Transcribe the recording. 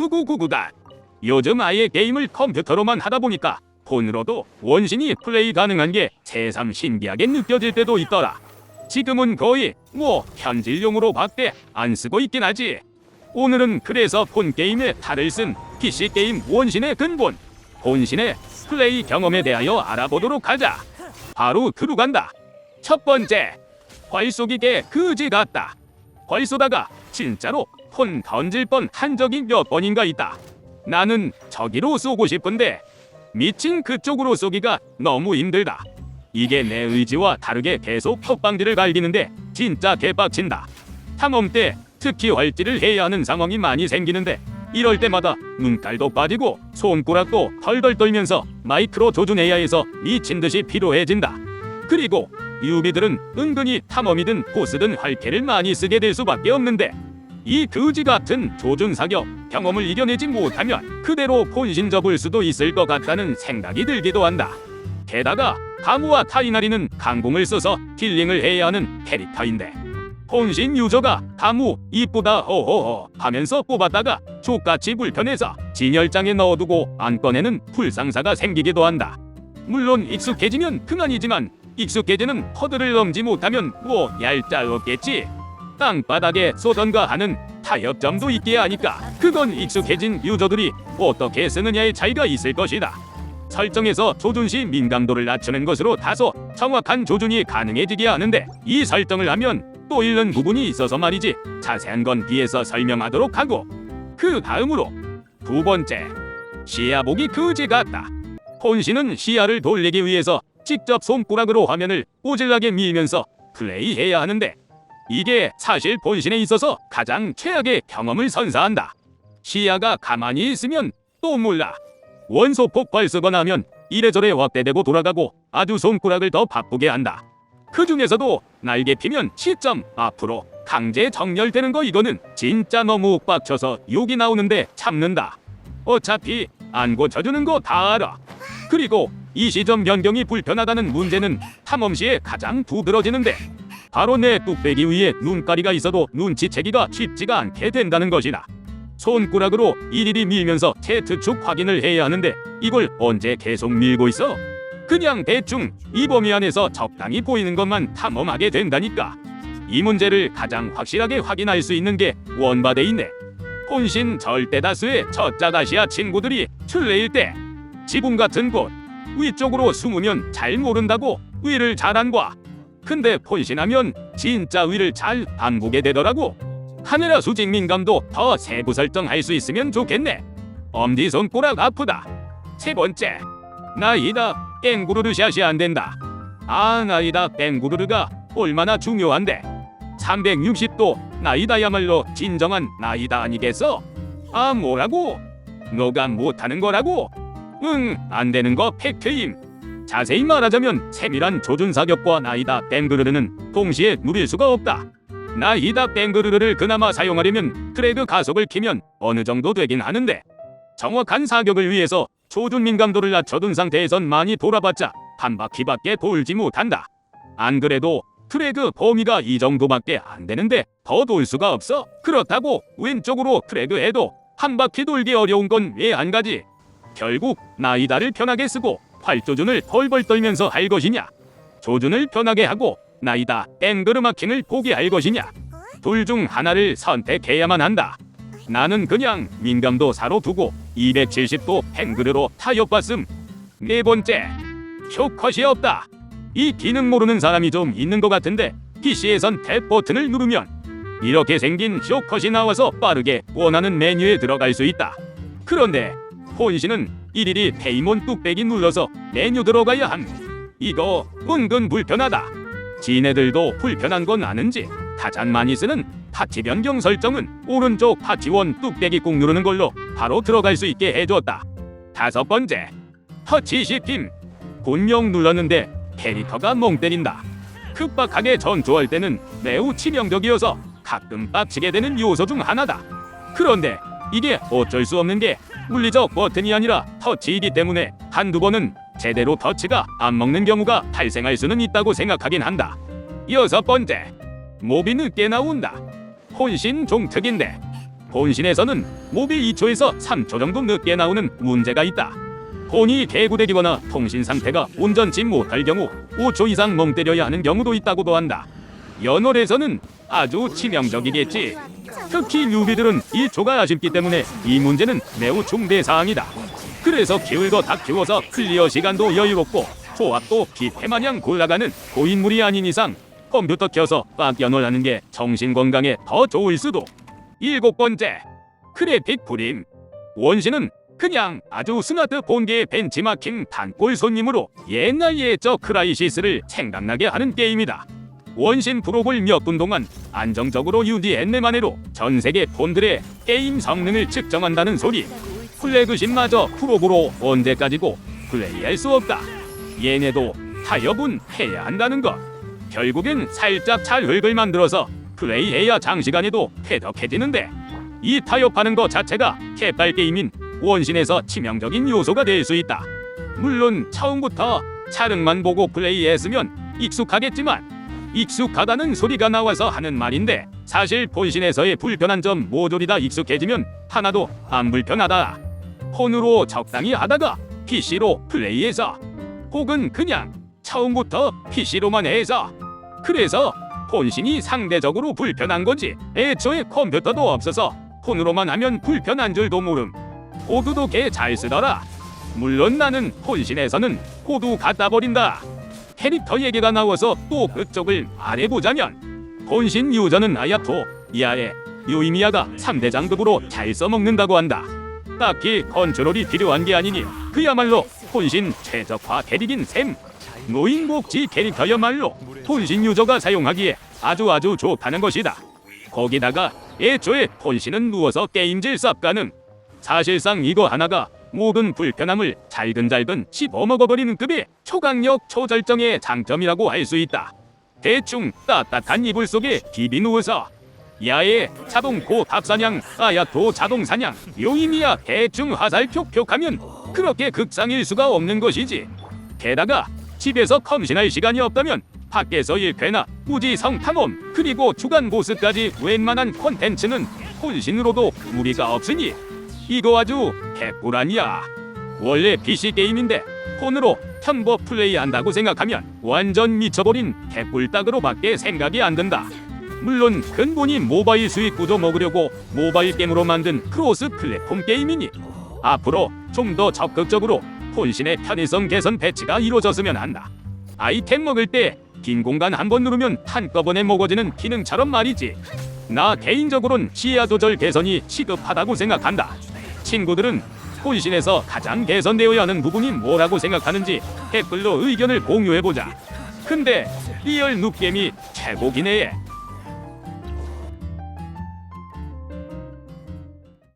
후구구구다. 요즘 아예 게임을 컴퓨터로만 하다 보니까 폰으로도 원신이 플레이 가능한 게 새삼 신기하게 느껴질 때도 있더라. 지금은 거의 뭐 현질용으로 밖에 안 쓰고 있긴 하지. 오늘은 그래서 폰 게임의 탈을 쓴 PC 게임 원신의 근본, 본신의 플레이 경험에 대하여 알아보도록 하자. 바로 들어간다. 첫 번째, 활 쏘기계 그지 같다. 활 쏘다가 진짜로 폰 던질 뻔 한 적이 몇 번인가 있다. 나는 저기로 쏘고 싶은데 미친 그쪽으로 쏘기가 너무 힘들다. 이게 내 의지와 다르게 계속 턱방지를 갈기는데 진짜 개빡친다. 탐험 때 특히 활지를 해야 하는 상황이 많이 생기는데 이럴 때마다 눈깔도 빠지고 손가락도 덜덜 떨면서 마이크로 조준해야 해서 미친 듯이 피로해진다. 그리고 유비들은 은근히 탐험이든 보스든 활캐를 많이 쓰게 될 수밖에 없는데 이 거지 같은 조준 사격 경험을 이겨내지 못하면 그대로 본신 접을 수도 있을 것 같다는 생각이 들기도 한다. 게다가 가무와 타이나리는 강공을 써서 딜링을 해야 하는 캐릭터인데 본신 유저가 가무 이쁘다 호호호 하면서 뽑았다가 족같이 불편해서 진열장에 넣어두고 안 꺼내는 불상사가 생기기도 한다. 물론 익숙해지면 그만이지만 익숙해지는 허들을 넘지 못하면 뭐 얄짤 없겠지. 땅바닥에 쏘던가 하는 타협점도 있게 하니까 그건 익숙해진 유저들이 어떻게 쓰느냐의 차이가 있을 것이다. 설정에서 조준 시 민감도를 낮추는 것으로 다소 정확한 조준이 가능해지게 하는데 이 설정을 하면 또 잃는 부분이 있어서 말이지 자세한 건 뒤에서 설명하도록 하고 그 다음으로 두 번째 시야 보기 그지 같다. 혼신은 시야를 돌리기 위해서 직접 손가락으로 화면을 오질나게 밀면서 플레이해야 하는데 이게 사실 본신에 있어서 가장 최악의 경험을 선사한다. 시야가 가만히 있으면 또 몰라. 원소 폭발 쓰거나 하면 이래저래 확대되고 돌아가고 아주 손가락을 더 바쁘게 한다. 그 중에서도 날개 피면 시점 앞으로 강제 정렬되는 거 이거는 진짜 너무 빡쳐서 욕이 나오는데 참는다. 어차피 안 고쳐주는 거 다 알아. 그리고 이 시점 변경이 불편하다는 문제는 탐험 시에 가장 두드러지는데 바로 내 뚝배기 위에 눈가리가 있어도 눈치채기가 쉽지가 않게 된다는 것이다. 손가락으로 일일이 밀면서 채트축 확인을 해야 하는데 이걸 언제 계속 밀고 있어? 그냥 대충 이 범위 안에서 적당히 보이는 것만 탐험하게 된다니까. 이 문제를 가장 확실하게 확인할 수 있는 게 원바대 있네. 혼신 절대 다수의 저짜가시아 친구들이 출레일 때 지붕 같은 곳 위쪽으로 숨으면 잘 모른다고 위를 잘안 봐. 근데 폰신하면 진짜 위를 잘안 보게 되더라고. 카메라 수직 민감도 더 세부 설정할 수 있으면 좋겠네. 엄지 손가락 아프다. 세 번째, 나이다 뺑구르르 샷이 안 된다. 아 나이다 뺑구르르가 얼마나 중요한데. 360도 나이다야말로 진정한 나이다 아니겠어? 아 뭐라고? 너가 못하는 거라고? 응, 안 되는 거 팩트임. 자세히 말하자면 세밀한 조준 사격과 나이다 뱅그르르는 동시에 누릴 수가 없다. 나이다 뱅그르르를 그나마 사용하려면 트레그 가속을 키면 어느 정도 되긴 하는데 정확한 사격을 위해서 조준 민감도를 낮춰둔 상태에선 많이 돌아봤자 한 바퀴밖에 돌지 못한다. 안 그래도 트레그 범위가 이 정도밖에 안 되는데 더 돌 수가 없어. 그렇다고 왼쪽으로 트레그해도 한 바퀴 돌기 어려운 건 왜 안 가지? 결국 나이다를 편하게 쓰고 활조준을 펄벌 떨면서 할 것이냐? 조준을 편하게 하고 나이다 앵그르 마킹을 포기할 것이냐? 둘 중 하나를 선택해야만 한다. 나는 그냥 민감도 사로 두고 270도 앵그르로 타협봤음. 네 번째, 쇼컷이 없다. 이 기능 모르는 사람이 좀 있는 것 같은데 PC에선 탭 버튼을 누르면 이렇게 생긴 쇼컷이 나와서 빠르게 원하는 메뉴에 들어갈 수 있다. 그런데 혼신은 일일이 페이몬 뚝배기 눌러서 메뉴 들어가야 함. 이거 은근 불편하다. 지네들도 불편한 건 아는지 가장 많이 쓰는 파티 변경 설정은 오른쪽 파티원 뚝배기 꾹 누르는 걸로 바로 들어갈 수 있게 해줬다. 다섯 번째, 터치 시킴. 분명 눌렀는데 캐릭터가 멍 때린다. 급박하게 전투할 때는 매우 치명적이어서 가끔 빡치게 되는 요소 중 하나다. 그런데 이게 어쩔 수 없는 게 물리적 버튼이 아니라 터치이기 때문에 한두 번은 제대로 터치가 안 먹는 경우가 발생할 수는 있다고 생각하긴 한다. 여섯 번째, 몹이 늦게 나온다. 혼신 종특인데 본신에서는 몹이 2초에서 3초 정도 늦게 나오는 문제가 있다. 폰이 개구되기거나 통신 상태가 온전치 못할 경우 5초 이상 멍 때려야 하는 경우도 있다고도 한다. 연월에서는 아주 치명적이겠지. 특히 뉴비들은 1초가 아쉽기 때문에 이 문제는 매우 중대 사항이다. 그래서 키울 거 다 키워서 클리어 시간도 여유롭고 조합도 비패마냥 골라가는 고인물이 아닌 이상 컴퓨터 켜서 빡 연월하는 게 정신 건강에 더 좋을 수도. 일곱 번째, 그래픽 프림. 원신은 그냥 아주 스마트폰계의 벤치마킹 단골 손님으로 옛날 옛적 크라이시스를 생각나게 하는 게임이다. 원신 프로볼 몇 분 동안 안정적으로 유지했네만해로 전 세계 폰들의 게임 성능을 측정한다는 소리. 플래그십마저 프로보로 언제까지고 플레이할 수 없다. 얘네도 타협은 해야 한다는 것. 결국엔 살짝 찰흙을 만들어서 플레이해야 장시간에도 쾌적해지는데 이 타협하는 것 자체가 개발 게임인 원신에서 치명적인 요소가 될 수 있다. 물론 처음부터 촬영만 보고 플레이했으면 익숙하겠지만 익숙하다는 소리가 나와서 하는 말인데 사실 본신에서의 불편한 점 모조리 다 익숙해지면 하나도 안 불편하다. 폰으로 적당히 하다가 PC로 플레이해서 혹은 그냥 처음부터 PC로만 해서 그래서 본신이 상대적으로 불편한 거지 애초에 컴퓨터도 없어서 폰으로만 하면 불편한 줄도 모름. 호두도 개 잘 쓰더라. 물론 나는 본신에서는 호두 갖다 버린다 캐릭터 얘기가 나와서 또 그쪽을 말해보자면 본신 유저는 아야토, 이하에 유이미야가 3대 장급으로 잘 써먹는다고 한다 딱히 컨트롤이 필요한 게 아니니 그야말로 본신 최적화 캐릭인 셈 노인복지 캐릭터야말로 본신 유저가 사용하기에 아주 아주 좋다는 것이다. 거기다가 애초에 본신은 누워서 게임질 쌉 가능. 사실상 이거 하나가 모든 불편함을 잘근잘근 씹어먹어버리는 급의 초강력 초절정의 장점이라고 할수 있다. 대충 따뜻한 이불 속에 비비 누워서 야의 자동 고탑 사냥 아야토 자동 사냥 요임이야 대충 화살 촉촉하면 그렇게 극상일 수가 없는 것이지. 게다가 집에서 컴신할 시간이 없다면 밖에서 1회나 무지성 탐험 그리고 주간 보스까지 웬만한 콘텐츠는 혼신으로도 무리가 없으니 이거 아주 아니야 원래 PC 게임인데 폰으로 편보 플레이한다고 생각하면 완전 미쳐버린 개꿀 딱으로밖에 생각이 안 든다 물론 근본이 모바일 수익 구도 먹으려고 모바일 게임으로 만든 크로스 플랫폼 게임이니 앞으로 좀 더 적극적으로 본신의 편의성 개선 배치가 이루어졌으면 한다. 아이템 먹을 때 빈 공간 한 번 누르면 한꺼번에 먹어지는 기능처럼 말이지. 나 개인적으로는 시야 조절 개선이 시급하다고 생각한다. 친구들은 본신에서 가장 개선되어야 하는 부분이 뭐라고 생각하는지 댓글로 의견을 공유해보자. 근데 리얼 눕겜이 최고긴 해.